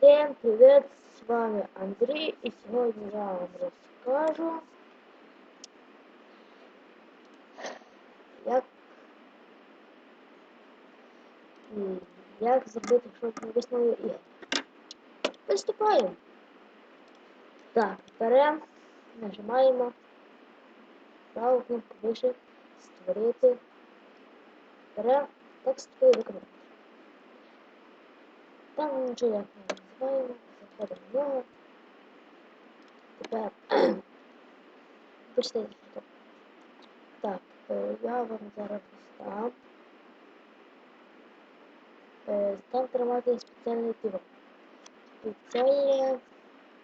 Всем привет, с вами Андрей, и сегодня я вам расскажу, як, і як зробити, щоб весною ігри. Приступаємо. Так, беремо, нажимаємо праву кнопку вище, створити, беремо текстовий документ. Там нічого як не називаємо, заходимо в нього. Тепер почитайте, що. Так, е, я вам зараз став. Став тримати спеціальний тип. Спеціальний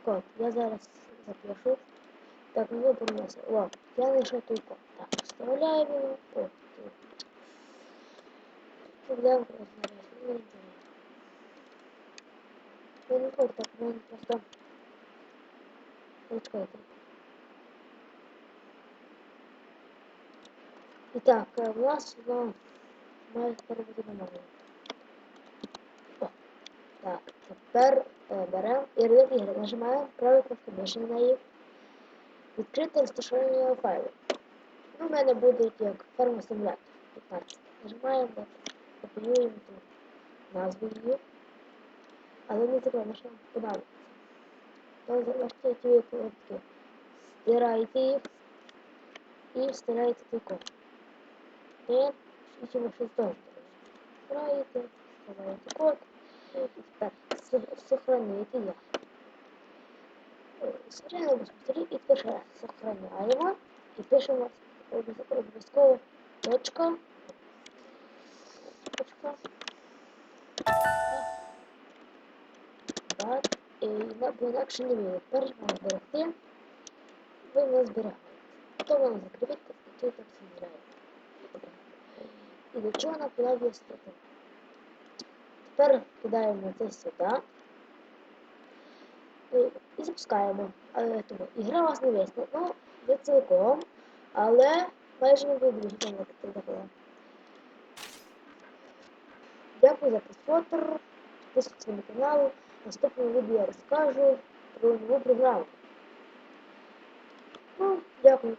код. Я зараз запишу. Так, ну приносить. О, я знайшов той код. Так, вставляємо його. О, тут. Проблем розміряю. Я не знаю, так, ну просто... Почекайте. І так, е, у нас має тепер бути так, тепер беремо і редактор ігри. Нажимаємо праву кнопку миші на неї. Відкрити розташування файлу. Ну, у мене буде як ферма симулятор 15. Нажимаємо, копіюємо назву її. Але не забуваємо, що подобається. То залиште ті випадки. Стирайте їх і вставляєте цей код. І ищемо щось довше. Стираєте, вставляєте код. І тепер сохраните я. Сохраняємо безпосередньо і тепер раз сохраняємо і пишемо обов'язково точка. Точка. І на- бо інакше не. Перш можна зберегти, ви не зберігаєте. То воно закріпити, і тут збираєте. І до чого нам понадобиться стати? Тепер кидаємо це сюди. І, і запускаємо. Але тому ігра вас не висне. Ну, не цілком, але майже не буде там такого. Дякую за просмотр. Підписуйтесь на канал. Наступному відео я розкажу про нову програму. Ну, дякую.